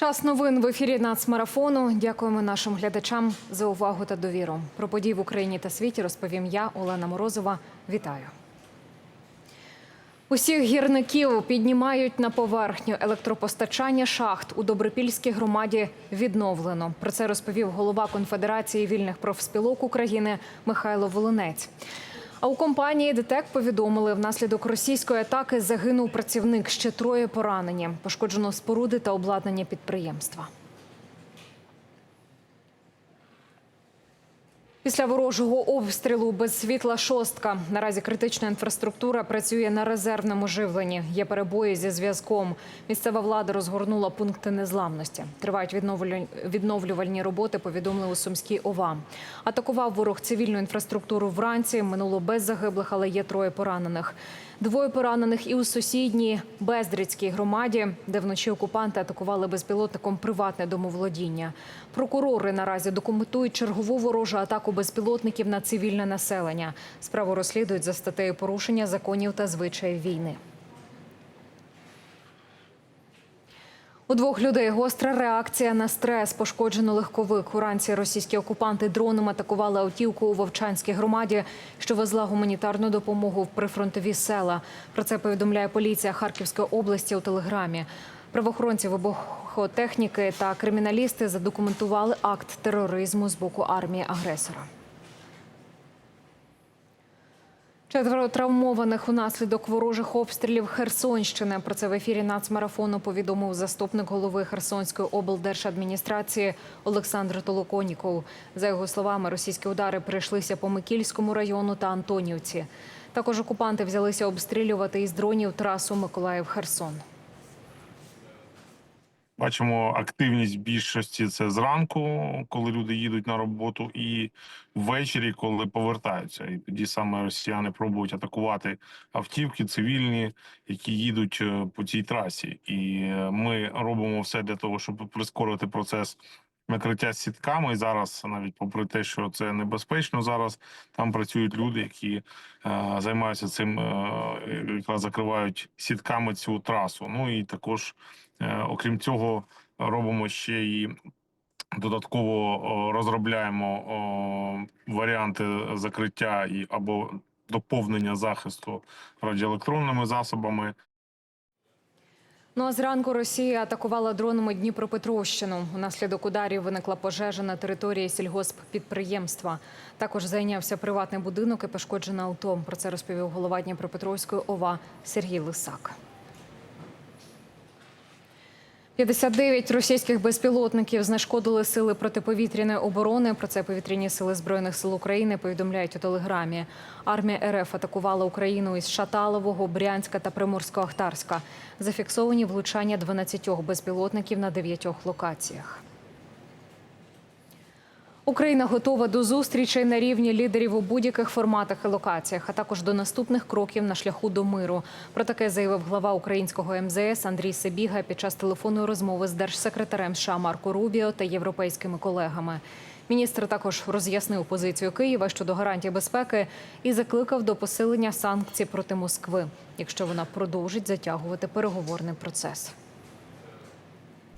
Час новин в ефірі нацмарафону. Дякуємо нашим глядачам за увагу та довіру. Про події в Україні та світі розповім я, Олена Морозова. Вітаю. Усіх гірників піднімають на поверхню. Електропостачання шахт у Добропільській громаді відновлено. Про це розповів голова Конфедерації вільних профспілок України Михайло Волонець. А у компанії ДТЕК повідомили, внаслідок російської атаки загинув працівник. Ще троє поранені. Пошкоджено споруди та обладнання підприємства. Після ворожого обстрілу без світла шостка. Наразі критична інфраструктура працює на резервному живленні. Є перебої зі зв'язком. Місцева влада розгорнула пункти незламності. Тривають відновлю- відновлювальні роботи. Повідомили у Сумській ОВА. Атакував ворог цивільну інфраструктуру вранці. Минуло без загиблих, але є троє поранених. Двоє поранених і у сусідній Бездрицькій громаді, де вночі окупанти атакували безпілотником приватне домоволодіння. Прокурори наразі документують чергову ворожу атаку безпілотників на цивільне населення. Справу розслідують за статтею порушення законів та звичаїв війни. У двох людей гостра реакція на стрес. Пошкоджено легковик. Уранці російські окупанти дроном атакували автівку у Вовчанській громаді, що везла гуманітарну допомогу в прифронтові села. Про це повідомляє поліція Харківської області у телеграмі. Правоохоронці вибухотехніки та криміналісти задокументували акт тероризму з боку армії агресора. Четверо травмованих унаслідок ворожих обстрілів Херсонщини. Про це в ефірі нацмарафону повідомив заступник голови Херсонської облдержадміністрації Олександр Толоконіков. За його словами, російські удари прийшлися по Микільському району та Антонівці. Також окупанти взялися обстрілювати із дронів трасу Миколаїв-Херсон. Бачимо активність більшості це зранку, коли люди їдуть на роботу, і ввечері, коли повертаються. І тоді саме росіяни пробують атакувати автівки цивільні, які їдуть е, по цій трасі. І е, ми робимо все для того, щоб прискорити процес накриття сітками. І зараз, навіть попри те, що це небезпечно, зараз там працюють люди, які е, займаються цим, е, якраз закривають сітками цю трасу. Ну і також. Е, Окрім цього, робимо ще і додатково розробляємо варіанти закриття і або доповнення захисту радіоелектронними засобами. Ну а зранку Росія атакувала дронами Дніпропетровщину. Унаслідок ударів виникла пожежа на території сільгосппідприємства. Також зайнявся приватний будинок і пошкоджене авто. Про це розповів голова Дніпропетровської ОВА Сергій Лисак. 59 російських безпілотників знешкодили сили протиповітряної оборони. Про це повітряні сили збройних сил України повідомляють у телеграмі. Армія РФ атакувала Україну із Шаталового, Брянська та Приморсько-Ахтарська. Зафіксовані влучання 12 безпілотників на 9 локаціях. Україна готова до зустрічей на рівні лідерів у будь-яких форматах і локаціях, а також до наступних кроків на шляху до миру. Про таке заявив глава українського МЗС Андрій Себіга під час телефонної розмови з держсекретарем США Марко Рубіо та європейськими колегами. Міністр також роз'яснив позицію Києва щодо гарантій безпеки і закликав до посилення санкцій проти Москви, якщо вона продовжить затягувати переговорний процес.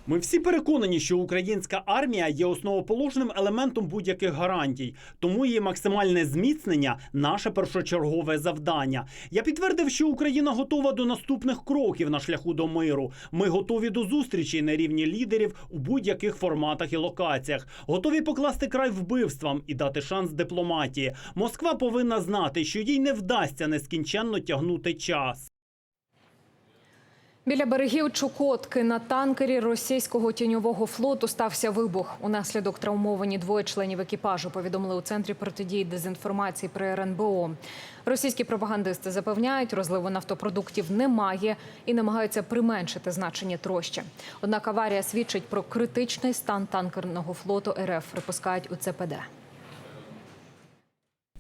Ми всі переконані, що українська армія є основоположним елементом будь-яких гарантій, тому її максимальне зміцнення наше першочергове завдання. Я підтвердив, що Україна готова до наступних кроків на шляху до миру. Ми готові до зустрічей на рівні лідерів у будь-яких форматах і локаціях, готові покласти край вбивствам і дати шанс дипломатії. Москва повинна знати, що їй не вдасться нескінченно тягнути час. Біля берегів Чукотки на танкері російського тіньового флоту стався вибух. Унаслідок травмовані двоє членів екіпажу. Повідомили у центрі протидії дезінформації при РНБО. Російські пропагандисти запевняють, розливу нафтопродуктів немає і намагаються применшити значення трощі. Однак аварія свідчить про критичний стан танкерного флоту РФ. Припускають у ЦПД.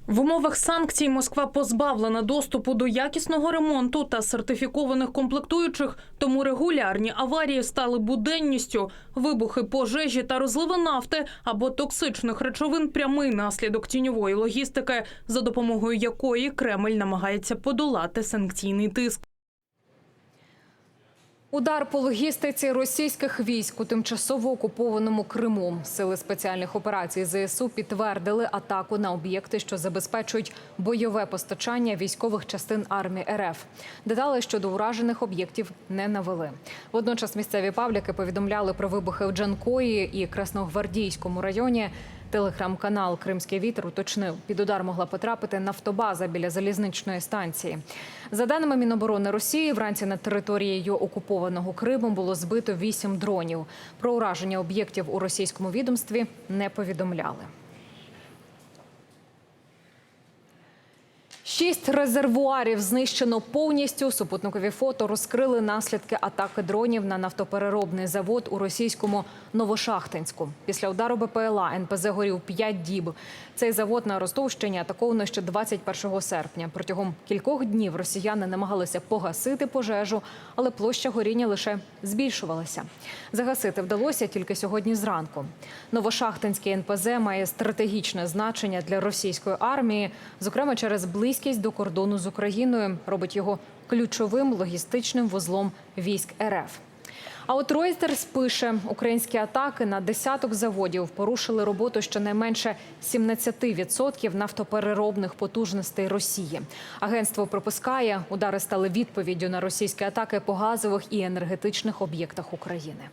В умовах санкцій Москва позбавлена доступу до якісного ремонту та сертифікованих комплектуючих, тому регулярні аварії стали буденністю. Вибухи, пожежі та розливи нафти або токсичних речовин прямий наслідок тіньової логістики, за допомогою якої Кремль намагається подолати санкційний тиск. Удар по логістиці російських військ у тимчасово окупованому Криму. Сили спеціальних операцій ЗСУ підтвердили атаку на об'єкти, що забезпечують бойове постачання військових частин армії РФ. Детали щодо уражених об'єктів не навели. Водночас місцеві пабліки повідомляли про вибухи в Джанкої і Красногвардійському районі. Телеграм-канал Кримський вітер уточнив, під удар могла потрапити нафтобаза біля залізничної станції. За даними Міноборони Росії, вранці над територією окупованого Криму було збито вісім дронів. Про ураження об'єктів у російському відомстві не повідомляли. Шість резервуарів знищено повністю. Супутникові фото розкрили наслідки атаки дронів на нафтопереробний завод у російському Новошахтинську. Після удару БПЛА НПЗ горів п'ять діб. Цей завод на Ростовщині атаковано ще 21 серпня. Протягом кількох днів росіяни намагалися погасити пожежу, але площа горіння лише збільшувалася. Загасити вдалося тільки сьогодні зранку. Новошахтинський НПЗ має стратегічне значення для російської армії, зокрема через близькість до кордону з Україною, робить його ключовим логістичним вузлом військ РФ. А от Reuters пише, українські атаки на десяток заводів порушили роботу щонайменше 17% нафтопереробних потужностей Росії. Агентство припускає, удари стали відповіддю на російські атаки по газових і енергетичних об'єктах України.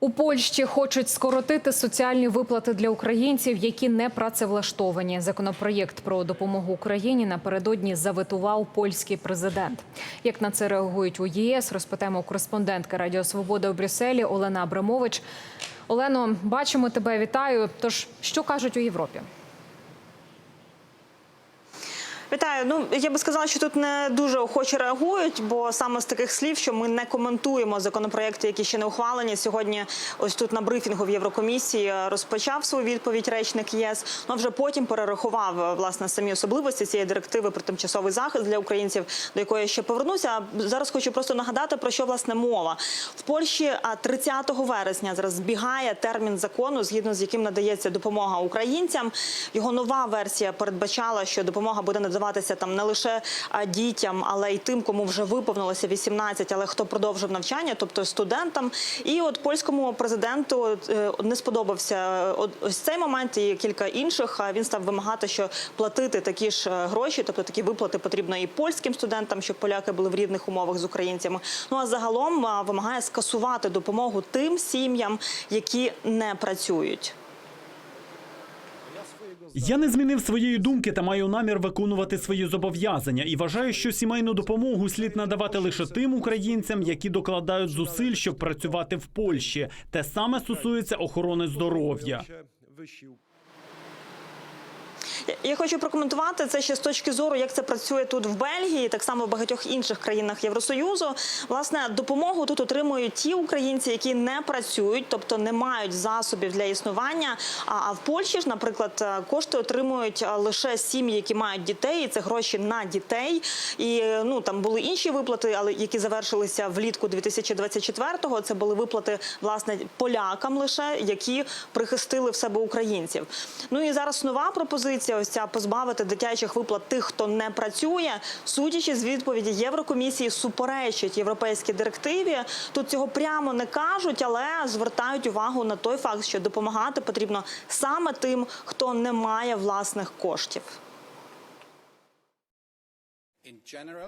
У Польщі хочуть скоротити соціальні виплати для українців, які не працевлаштовані. Законопроєкт про допомогу Україні напередодні заветував польський президент. Як на це реагують у ЄС, розпитаємо кореспондентка Радіо Свобода у Брюсселі Олена Абрамович. Олено, бачимо тебе, вітаю. Тож що кажуть у Європі? Вітаю. Ну я би сказала, що тут не дуже охоче реагують, бо саме з таких слів, що ми не коментуємо законопроекти, які ще не ухвалені. Сьогодні, ось тут на брифінгу в Єврокомісії розпочав свою відповідь речник ЄС. Ну вже потім перерахував власне самі особливості цієї директиви про тимчасовий захист для українців, до якої я ще повернуся. А Зараз хочу просто нагадати про що власне мова в Польщі. А 30 вересня зараз збігає термін закону, згідно з яким надається допомога українцям. Його нова версія передбачала, що допомога буде надаватися там не лише дітям, але й тим, кому вже виповнилося 18, але хто продовжив навчання, тобто студентам. І от польському президенту е, не сподобався е, ось цей момент і кілька інших. Він став вимагати, що платити такі ж е, гроші, тобто такі виплати потрібно і польським студентам, щоб поляки були в рівних умовах з українцями. Ну а загалом вимагає скасувати допомогу тим сім'ям, які не працюють. Я не змінив своєї думки та маю намір виконувати свої зобов'язання і вважаю, що сімейну допомогу слід надавати лише тим українцям, які докладають зусиль, щоб працювати в Польщі. Те саме стосується охорони здоров'я. Я- хочу прокоментувати це ще з точки зору, як це працює тут в Бельгії, так само в багатьох інших країнах Євросоюзу. Власне, допомогу тут отримують ті українці, які не працюють, тобто не мають засобів для існування. А а в Польщі ж, наприклад, е, кошти отримують е, лише сім'ї, які мають дітей. і Це гроші на дітей. І е, ну там були інші виплати, але які завершилися влітку 2024-го. Це були виплати власне полякам лише, які прихистили в себе українців. Ну і зараз нова пропозиція. Ось ця позбавити дитячих виплат тих, хто не працює, судячи з відповіді Єврокомісії, суперечить європейській директиві. Тут цього прямо не кажуть, але звертають увагу на той факт, що допомагати потрібно саме тим, хто не має власних коштів.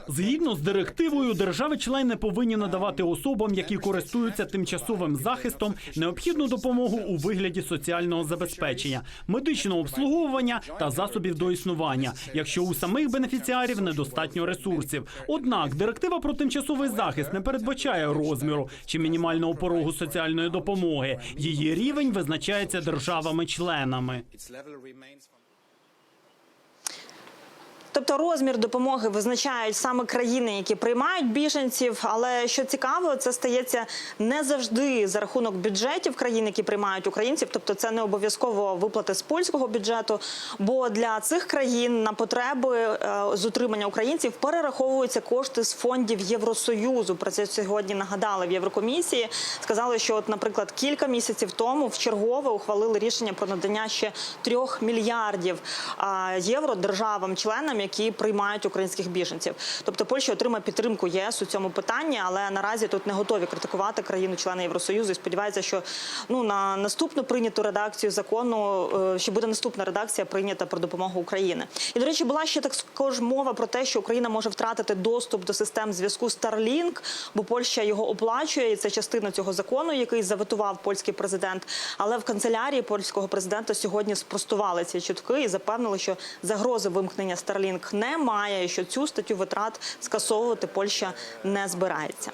Згідно з директивою, держави-члени повинні надавати особам, які користуються тимчасовим захистом, необхідну допомогу у вигляді соціального забезпечення, медичного обслуговування та засобів до існування, якщо у самих бенефіціарів недостатньо ресурсів. Однак директива про тимчасовий захист не передбачає розміру чи мінімального порогу соціальної допомоги. Її рівень визначається державами-членами. Тобто розмір допомоги визначають саме країни, які приймають біженців. Але що цікаво, це стається не завжди за рахунок бюджетів країн, які приймають українців. Тобто, це не обов'язково виплати з польського бюджету. Бо для цих країн на потреби е, з утримання українців перераховуються кошти з фондів Євросоюзу. Про це сьогодні нагадали в Єврокомісії. Сказали, що, от, наприклад, кілька місяців тому в чергове ухвалили рішення про надання ще трьох мільярдів євро державам-членам, які приймають українських біженців. Тобто Польща отримає підтримку ЄС у цьому питанні, але наразі тут не готові критикувати країну-члени Євросоюзу. І сподіваються, що ну на наступну прийняту редакцію закону е, ще буде наступна редакція прийнята про допомогу України. І до речі, була ще також мова про те, що Україна може втратити доступ до систем зв'язку Starlink, бо Польща його оплачує, і це частина цього закону, який заветував польський президент. Але в канцелярії польського президента сьогодні спростували ці чутки і запевнили, що загрози вимкнення Starlink немає, і що цю статтю витрат скасовувати Польща не збирається.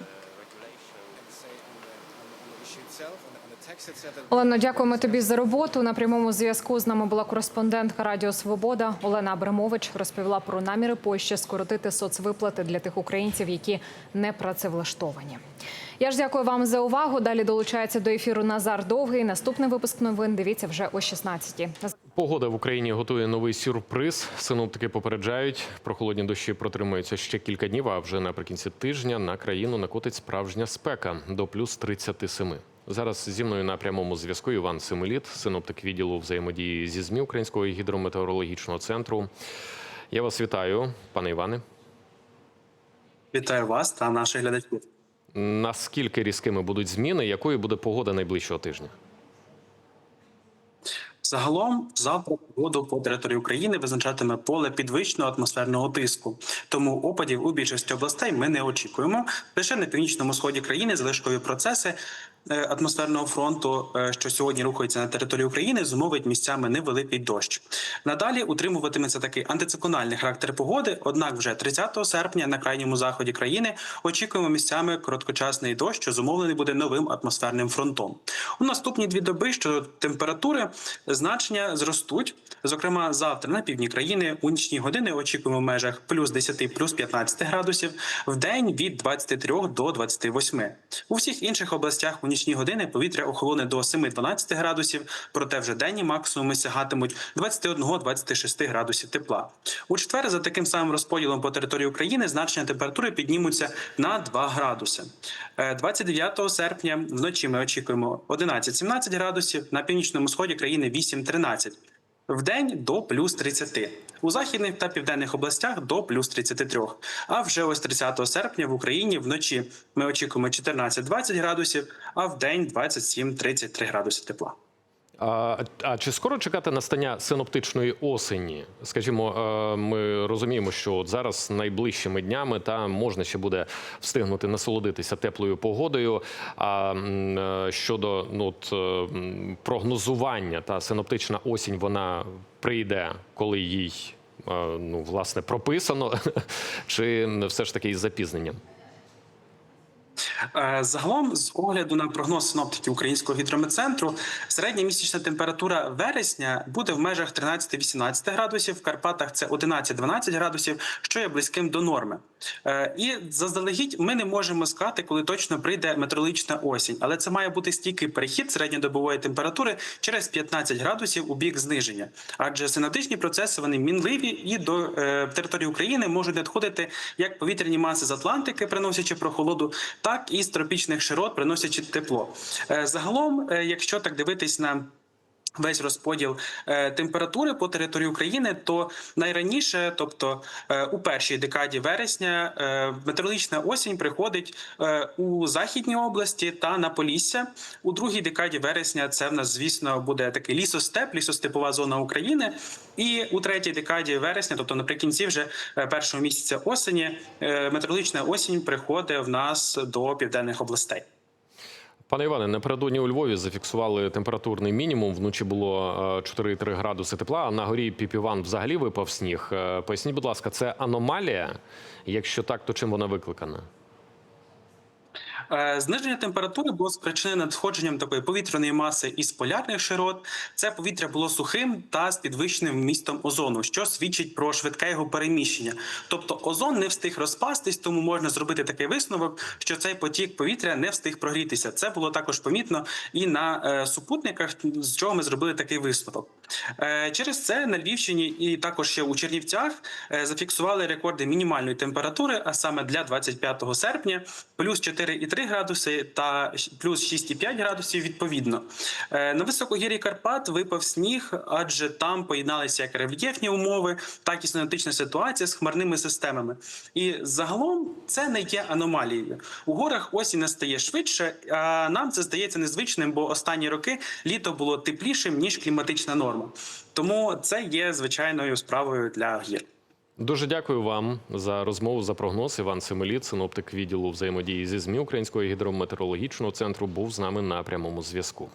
Олено, дякуємо тобі за роботу. На прямому зв'язку з нами була кореспондентка Радіо Свобода Олена Абрамович. Розповіла про наміри Польщі скоротити соцвиплати для тих українців, які не працевлаштовані. Я ж дякую вам за увагу. Далі долучається до ефіру Назар Довгий. Наступний випуск новин дивіться вже о 16-й. Погода в Україні готує новий сюрприз. Синоптики попереджають, прохолодні дощі протримаються ще кілька днів. А вже наприкінці тижня на країну накотить справжня спека до плюс 37. Зараз зі мною на прямому зв'язку Іван Семеліт, синоптик відділу взаємодії зі ЗМІ Українського гідрометеорологічного центру. Я вас вітаю, пане Іване. Вітаю вас та наших глядачів. Наскільки різкими будуть зміни? Якою буде погода найближчого тижня? Загалом, завтра погоду по території України визначатиме поле підвищеного атмосферного тиску. Тому опадів у більшості областей ми не очікуємо. Лише на північному сході країни залишкові процеси атмосферного фронту, е, що сьогодні рухаються на території України, зумовить місцями невеликий дощ. Надалі утримуватиметься такий антициклональний характер погоди. Однак, вже 30 серпня на крайньому заході країни очікуємо місцями короткочасний дощ, що зумовлений буде новим атмосферним фронтом. У наступні дві доби щодо температури значення зростуть. Зокрема, завтра на півдні країни у нічні години очікуємо в межах плюс 10, плюс 15 градусів, в день від 23 до 28. У всіх інших областях у нічні години повітря охолоне до 7-12 градусів, проте вже денні максимуми сягатимуть 21-26 градусів тепла. У четвер за таким самим розподілом по території України значення температури піднімуться на 2 градуси. Е, 29 серпня вночі ми очікуємо 11-17 градусів, на північному сході країни 8-13. В день до плюс 30. У західних та південних областях до плюс 33. А вже ось 30 серпня в Україні вночі ми очікуємо 14-20 градусів, а в день 27-33 градуси тепла. А, а чи скоро чекати настання синоптичної осені? Скажімо, е, ми розуміємо, що от зараз найближчими днями та можна ще буде встигнути насолодитися теплою погодою. А е, щодо ну, от, е, прогнозування, та синоптична осінь вона прийде, коли їй ну, власне прописано, чи все ж таки із запізненням? Е, Загалом, з огляду на прогноз синоптиків Українського гідрометцентру, середня місячна температура вересня буде в межах 13-18 градусів. В Карпатах це 11-12 градусів, що є близьким до норми. Е, І заздалегідь ми не можемо сказати, коли точно прийде метеорологічна осінь, але це має бути стійкий перехід середньодобової температури через 15 градусів у бік зниження. Адже синоптичні процеси вони мінливі і до е, території України можуть надходити як повітряні маси з Атлантики, приносячи прохолоду, так і з тропічних широт, приносячи тепло. Е, Загалом, е, якщо так дивитись на Весь розподіл е, температури по території України, то найраніше, тобто е, у першій декаді вересня, е, метеорологічна осінь приходить у західній області та на Полісся. У другій декаді вересня це в нас, звісно, буде такий лісостеп, лісостепова зона України. І у третій декаді вересня, тобто наприкінці вже першого місяця осені, метеорологічна осінь приходить в нас до південних областей. Пане Іване, напередодні у Львові зафіксували температурний мінімум. Вночі було е, 4,3 градуси тепла. А на горі Піпіван взагалі випав сніг. Е, Поясніть, будь ласка, це аномалія? Якщо так, то чим вона викликана? Е, Зниження температури було спричинене надходженням такої повітряної маси із полярних широт. Це повітря було сухим та з підвищеним вмістом озону, що свідчить про швидке його переміщення. Тобто озон не встиг розпастись, тому можна зробити такий висновок, що цей потік повітря не встиг прогрітися. Це було також помітно і на е, супутниках, з чого ми зробили такий висновок. Е, Через це на Львівщині і також ще у Чернівцях зафіксували рекорди мінімальної температури, а саме для 25 серпня плюс 4,2 4,3 градуси та плюс 6,5 градусів відповідно. Е, На високогір'ї Карпат випав сніг, адже там поєдналися як рельєфні умови, так і синоптична ситуація з хмарними системами. І загалом це не є аномалією. У горах осінь настає швидше, а нам це здається незвичним, бо останні роки літо було теплішим ніж кліматична норма. Тому це є звичайною справою для гір. Дуже дякую вам за розмову за прогноз. Іван Семеліт, синоптик відділу взаємодії зі ЗМІ Українського гідрометеорологічного центру, був з нами на прямому зв'язку.